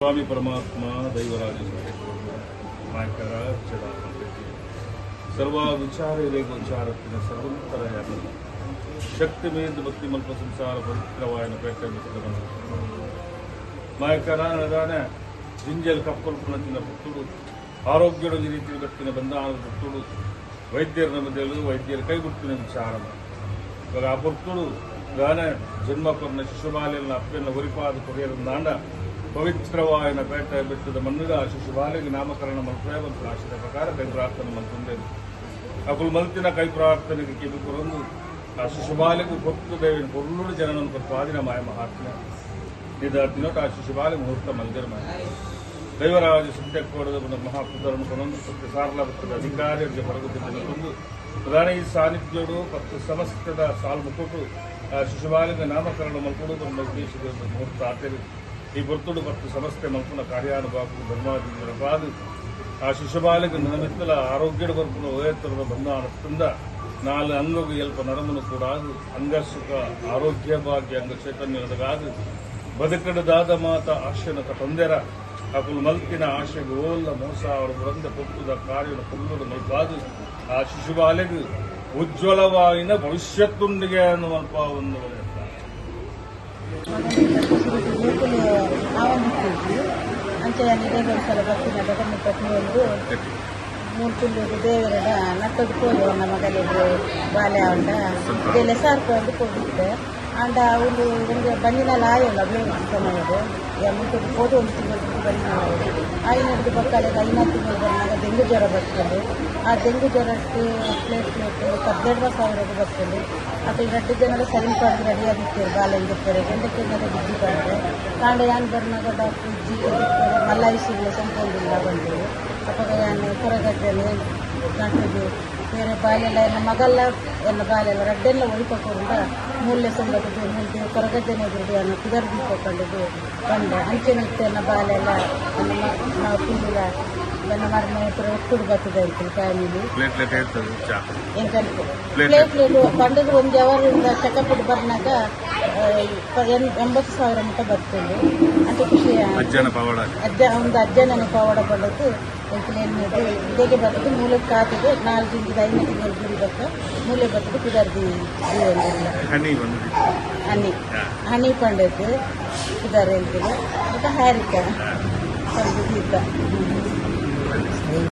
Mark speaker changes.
Speaker 1: ಸ್ವಾಮಿ ಪರಮಾತ್ಮ ದೈವರಾಜ ನಾಯಕರ ಚಡ ಸರ್ವ ವಿಚಾರ ಇದೆ ಗೋಚಾರತ್ತಿನ ಸರ್ವಂತರ ಶಕ್ತಿ ಮೇದ ಭಕ್ತಿ ಮಲ್ಪ ಸಂಸಾರ ಪವಿತ್ರವಾಯನ ಪೇಟ ನಾಯಕರ ನದಾನ ಜಿಂಜಲ್ ಕಪ್ಪಲ್ ಪುಣತಿನ ಭಕ್ತುಡು ಆರೋಗ್ಯದ ರೀತಿಯ ಭಕ್ತಿನ ಬಂಧಾನದ ಭಕ್ತುಡು ವೈದ್ಯರ ನಮ್ಮದೇಳು ವೈದ್ಯರ ಕೈಗುಟ್ಟಿನ ವಿಚಾರ ಇವಾಗ ಆ ಭಕ್ತುಡು ಗಾನ ಜನ್ಮ ಕೊರನ ಶಿಶುಮಾಲೆಯನ್ನು ಅಪ್ಪೆನ್ನ ಒರಿಪಾದ ಕೊರಿಯರ ನಾಂಡ ಪವಿತ್ರವಾಯನ ಪೇಟ ಬೆಟ್ಟದ ಮಣ್ಣುಗ ಆ ಶಿಶುಬಾಲೆಗೆ ನಾಮಕರಣ ಮಲ್ಪುಯ ಒಂದು ರಾಶಿದ ಪ್ರಕಾರ ಕೈ ಪ್ರಾರ್ಥನೆ ಮಂತ್ರಂದೇನು ಅಕುಲ್ ಮಲ್ತಿನ ಕೈ ಪ್ರಾರ್ಥನೆಗೆ ಕಿವಿ ಕೊರಂದು. ಆ ಶಿಶುಬಾಲೆಗೂ ಭಕ್ತ ದೇವಿನ ಪೊರ್ಲುಡು ಜನನ ಪಾದಿನ ಮಾಯ ಮಹಾತ್ಮ ದಿನೋಟ ಆ ಶಿಶುಬಾಲೆ ಮುಹೂರ್ತ ಮಂದಿರ ಮಾಯ ದೈವರಾಜ ಸಿದ್ಧಕ್ಕೋಡದ ಒಂದು ಮಹಾಪುತ್ರನ ಕೊನೊಂದು ಸತ್ಯ ಸಾರಲ ಭಕ್ತದ ಅಧಿಕಾರಿಗಳಿಗೆ ಹೊರಗುತ್ತಿದ್ದನ್ನು ಕೊಂದು ಪ್ರಧಾನ ಸಾನ್ನಿಧ್ಯೋಡು ಮತ್ತು ಸಮಸ್ತದ ಸಾಲು ಆ ಶಿಶುಬಾಲಿಗೆ ನಾಮಕರಣ ಮಲ್ಕೊಡು ಉದ್ದೇಶದ ಒಂದು ಮುಹೂರ್ತ ಆಚರಿ ಈ ಬರ್ತುಡು ಮತ್ತು ಸಮಸ್ತೆ ಮಲ್ಪುನ ಕಾರ್ಯಾನುಭಾಗವು ಧರ್ಮಾದಿಗಳ ಬಾದು ಆ ಶಿಶುಬಾಲಕ ನಿಮಿತ್ತಲ ಆರೋಗ್ಯದ ಬರ್ಪುನ ಓಯತ್ತರದ ಬಂದ ನಾಲ್ ಅಂಗವು ಎಲ್ಪ ನರಮನು ಕೂಡ ಅಂಗ ಸುಖ ಆರೋಗ್ಯ ಭಾಗ್ಯ ಅಂಗ ಚೈತನ್ಯದಗಾದು ಬದುಕಡದಾದ ಮಾತ ಆಶಯನ ತೊಂದೆರ ಅಕುಲು ಮಲ್ಕಿನ ಆಶೆಗೆ ಓಲ್ಲ ಮೋಸ ಅವರು ಬುರಂದ ಕೊಟ್ಟುದ ಕಾರ್ಯದ ಕೊಲ್ಲುಡು ಮಲ್ಪಾದು ಆ ಶಿಶುಬಾಲೆಗೆ ಉಜ್ವಲವಾಗಿನ ಭವಿಷ್ಯತ್ತುಂಡಿಗೆ ಅನ್ನುವಂಥ ಒಂದು
Speaker 2: ಯೂಟ್ಯೂಬ್ ಆವಂದಿಸ್ತಿದ್ವಿ ಅಂಚೆ ಇದೇ ಸಲ ಬರ್ತೀನಿ ಬಟನ್ ಇಪ್ಪತ್ತನೇ ಒಂದು ಮೂರು ತಿಂಗಳು ದೇವರಡ ನಟ್ಟದು ಕೋಲು ನಮ್ಮ ಮಗಲಿಗೆ ಬಾಲ್ಯ ಉಂಡ ಇದೆಲ್ಲ ಸಾರ್ಕು ಒಂದು ಕೊಡಿದ್ದೆ ಅಂಡ ಅವಳು ಒಂದು ಬಂದಿನಲ್ಲ ಆಯಲ್ಲ ಬೇರೆ ಸಮಯದು ಮುಂಚೆ ಹೋದ ಒಂದು ತಿಂಗಳು ಬಂದಿನ ಆಯ್ನ ಹಿಡಿದು ಬರ್ತಾರೆ ಐನಾರು ತಿಂಗಳು ಬಂದಾಗ ಡೆಂಗು ಜ್ವರ ಬರ್ತದೆ. ಆ ಡೆಂಗು ಜ್ವರಕ್ಕೆ ಪ್ಲೇಟ್ ಪ್ಲೇಟ್ ಹದಿನೆರಡು ಸಾವಿರದ್ದು ಬರ್ತದೆ. ಅದು ಎರಡು ಜನರು ಸರಿ ಪಾಡ್ದು ರೆಡಿ ಆಗಿರ್ತಾರೆ ಬಾಲೆಂದಿರ್ತಾರೆ ಗಂಡಕ್ಕೆ ಬಿದ್ದು ಬಂದರೆ ಕಾಂಡ ಯಾನ್ ಬರ್ನಾಗ ಡಾಕ್ಟರ್ ಜಿ ಮಲ್ಲಾಯಿಸಿಲ್ಲ ಸಂಪೂರ್ಣ ಬಂದು ಅಪ್ಪಾಗ ಯಾನ್ ಹೊರಗಡ್ಡೆನೆ ನಾಟಿದ್ದು ಬೇರೆ ಬಾಲೆಲ್ಲ ಎಲ್ಲ ಮಗಲ್ಲ ಎಲ್ಲ ಬಾಲೆಲ್ಲ ರಡ್ಡೆಲ್ಲ ಒಯ್ಕೊಕೊಂಡು ಮೂಲೆ ಸಂಬಂಧದ್ದು ಮುಂದೆ ಕೊರಗದ್ದೇನೆ ಬಿಡಿ ಅನ್ನ ಕುದರ್ ಬಿಟ್ಕೊಂಡಿದ್ದು ಬಂದೆ. ಅಂಚೆ ಇತ್ತು ಎನ್ನ ಬಾಲೆಲ್ಲ ನಾವು ತಿಂದಿಲ್ಲ ನನ್ನ ಮರಣ ಹತ್ರ ಒಟ್ಟು ಬರ್ತದೆ ಅಂತ ಫ್ಯಾಮಿಲಿ.
Speaker 1: ಚಾ.
Speaker 2: ಪ್ಲೇಟ್ಲೆಟ್ ಬಂಡದ ಒಂದು ಅವರಿಂದ ಚೆಕಪ್ ಬರ್ನಾಗ ಎಂಬತ್ತು ಸಾವಿರ ಮಟ್ಟ ಬರ್ತದೆ. ಅಂತ ಖುಷಿ
Speaker 1: ಅಜ್ಜನ ಪವಾಡ.
Speaker 2: ಅಜ್ಜ ಒಂದು ಅಜ್ಜನ ಪವಾಡ ಬಂದದ್ದು ಎಂಟನೇನು ಇದಕ್ಕೆ ಬರ್ತದೆ ಮೂಲ ಖಾತೆಗೆ ನಾಲ್ಕು ದಿನದ ಐದನೇ ತಿಂಗಳು ಗುರಿ ಬರ್ತ ಮೂಲೆ ಬರ್ತದೆ ಕುದರ್ದಿ ಹಣಿ
Speaker 1: ಹನಿ
Speaker 2: ಹನಿ. ಹನಿ ಪಂಡದ್ದು ಕುದಾರ ಹೇಳ್ತೀವಿ ಮತ್ತು ಹಾರಿಕ. ಸ್ವಲ್ಪ ಇದ್ದ.